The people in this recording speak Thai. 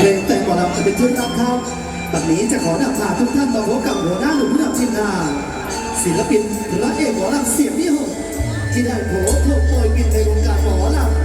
เพลงแต่งก่อำจะเป็นที่รับครับบัดนี้จะขอนำพาทุกท่านมาพบกับหัวหน้าหนุ่มผู้นำทีมงานศิลปินและเอกหมอลำเสียงนิยงที่ได้โผล่โผล่ปล่อยบินในวงการหมอลำ